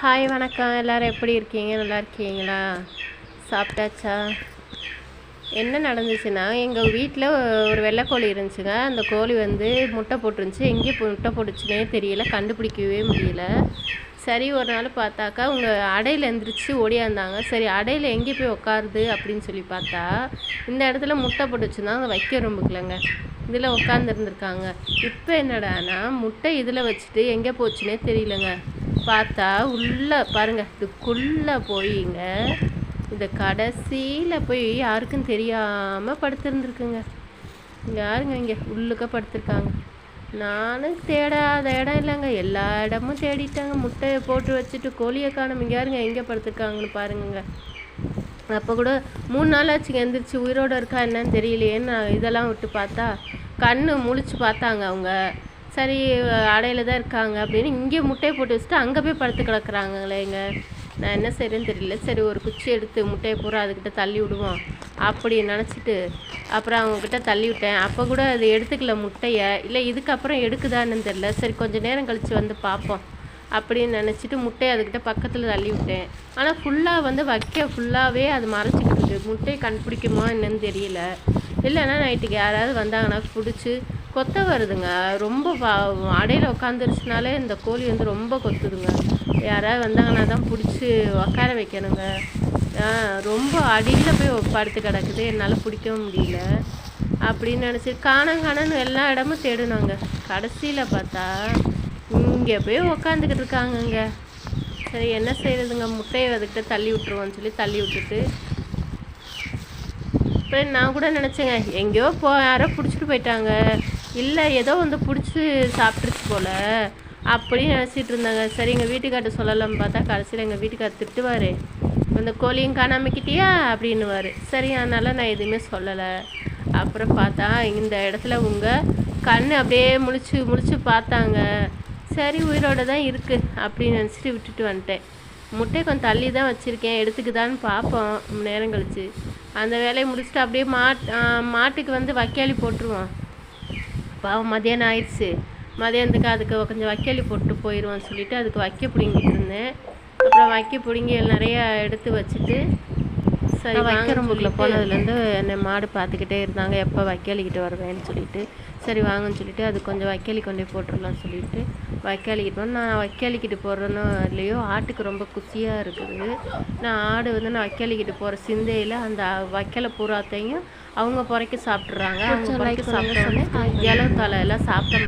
Hi வணக்கம். எல்லோரும் எப்படி இருக்கீங்க? நல்லா இருக்கீங்களா? சாப்பிட்டாச்சா? என்ன நடந்துச்சுன்னா எங்கள் வீட்டில் ஒரு வெள்ளைக்கோழி இருந்துச்சுங்க. அந்த கோழி வந்து முட்டை போட்டுருந்துச்சு. எங்கே முட்டை போட்டுச்சுனே தெரியல. கண்டுபிடிக்கவே முடியல. சரி ஒரு நாள் பார்த்தாக்கா உங்கள் அடையில் எந்திரிச்சு ஓடியாந்தாங்க. சரி அடையில் எங்கே போய் உட்காருது அப்படின்னு சொல்லி பார்த்தா இந்த இடத்துல முட்டை போட்டுச்சுன்னா அதை வைக்க ரொம்பக்கலங்க இதில் உட்காந்துருந்துருக்காங்க இப்போ என்னடானா முட்டை இதில் வச்சுட்டு எங்கே போச்சுன்னே தெரியலங்க. பார்த்தா உள்ளே பாருங்கள் இதுக்குள்ளே போயிங்க. இந்த கடைசியில் போய் யாருக்கும் தெரியாமல் படுத்துருந்துருக்குங்க. யாருங்க இங்கே உள்ளுக்க படுத்துருக்காங்க? நானும் தேடாத இடம் இல்லைங்க. எல்லா இடமும் தேடிட்டாங்க. முட்டையை போட்டு வச்சுட்டு கோழியை காணும் இங்கே யாருங்க எங்கே படுத்துருக்காங்கன்னு பாருங்கங்க. அப்போ கூட மூணு நாள் ஆச்சுங்க எந்திரிச்சு உயிரோடு இருக்கா என்னன்னு தெரியலையேன்னு நான் இதெல்லாம் விட்டு பார்த்தா கண்ணு முழிச்சு பார்த்தாங்க அவங்க. சரி அடையில் தான் இருக்காங்க அப்படின்னு இங்கே முட்டையை போட்டு வச்சுட்டு அங்கே போய் படுத்து கிடக்குறாங்களேங்க. நான் என்ன செய்கிறேன்னு தெரியல. சரி ஒரு குச்சி எடுத்து முட்டையை பூரா அதுக்கிட்ட தள்ளி விடுவோம் அப்படி நினச்சிட்டு அப்புறம் அவங்கக்கிட்ட தள்ளி விட்டேன். அப்போ கூட அது எடுத்துக்கல முட்டையை. இல்லை இதுக்கப்புறம் எடுக்குதான்னு தெரில சரி கொஞ்சம் நேரம் கழித்து வந்து பார்ப்போம் அப்படின்னு நினச்சிட்டு முட்டையை அதுக்கிட்ட பக்கத்தில் தள்ளி விட்டேன். ஆனால் ஃபுல்லாக வந்து வைக்க ஃபுல்லாகவே அது மறைச்சிக்கிட்டு முட்டையை கண்டுபிடிக்குமா என்னன்னு தெரியல. இல்லைன்னா நைட்டுக்கு யாராவது வந்தாங்கன்னா பிடிச்சி கொத்த வருதுங்க. ரொம்ப அடையில் உட்காந்துருச்சுனாலே இந்த கோழி வந்து ரொம்ப கொத்துதுங்க. யாராவது வந்தாங்கன்னா தான் பிடிச்சி உட்கார வைக்கணுங்க. ரொம்ப அடியில் போய் படுத்து கிடக்குது. என்னால் பிடிக்கவும் முடியல. அப்படின்னு நினச்சி காணம் காணன்னு எல்லா இடமும் தேடுனாங்க. கடைசியில் பார்த்தா இங்கே போய் உக்காந்துக்கிட்டு இருக்காங்கங்க. சரி என்ன செய்கிறதுங்க முட்டையை அதுக்கிட்ட தள்ளி விட்டுருவோன்னு சொல்லி தள்ளி விட்டுட்டு. அப்புறம் நான் கூட நினச்சேங்க எங்கேயோ போ யாரோ பிடிச்சிட்டு போயிட்டாங்க. இல்லை ஏதோ வந்து பிடிச்சி சாப்பிட்ருச்சு போல். அப்படின்னு நினச்சிட்டு இருந்தாங்க. சரி எங்கள் வீட்டுக்கார்ட்ட சொல்லலாம்னு பார்த்தா கடைசியில் எங்கள் வீட்டுக்கார் திட்டுவார். அந்த கோழியும் காணாமக்கிட்டியா அப்படின்னுவார். சரி அதனால் நான் எதுவுமே சொல்லலை. அப்புறம் பார்த்தா இந்த இடத்துல உங்கள் கண் அப்படியே முழிச்சு முழிச்சு பார்த்தாங்க. சரி உயிரோட தான் இருக்குது அப்படின்னு நினச்சிட்டு விட்டுட்டு வந்துட்டேன். முட்டை கொஞ்சம் தள்ளி தான் வச்சுருக்கேன். எடுத்துக்குதான்னு பார்ப்போம். நேரம் கழிச்சு. அந்த வேலையை முடிச்சுட்டு அப்படியே மாட் மாட்டுக்கு வந்து வக்காளி போட்டுருவோம். பாவம் மதியானம் ஆயிடுச்சு. மதியானத்துக்கு அதுக்கு கொஞ்சம் வக்காளி போட்டு போயிடுவோம்னு சொல்லிட்டு அதுக்கு வைக்க பிடிங்கிட்டு இருந்தேன். அப்புறம் வைக்க பிடிங்கி நிறையா எடுத்து வச்சுட்டு சரி வைக்கிறம்புக்குள்ள போனதுலேருந்து என்னை மாடு பார்த்துக்கிட்டே இருந்தாங்க. எப்போ வைக்காளிக்கிட்டு வருவேன்னு சொல்லிட்டு. சரி வாங்கன்னு சொல்லிட்டு அது கொஞ்சம் வைக்காளி கொண்டு போய் போட்டுடலாம்னு சொல்லிட்டு வைக்காளிக்கிட்டு நான் வைக்காளிக்கிட்டு போடுறேனோ இல்லையோ ஆட்டுக்கு ரொம்ப குசியாக இருக்குது. நான் ஆடு வந்து நான் வைக்காளிக்கிட்டு போகிற சிந்தையில் அந்த வைக்கலை பூராத்தையும் அவங்க புறைக்க சாப்பிட்றாங்க அவங்க புறைக்க சாப்பிட்டோன்னே இலை தலை எல்லாம் சாப்பிட்ட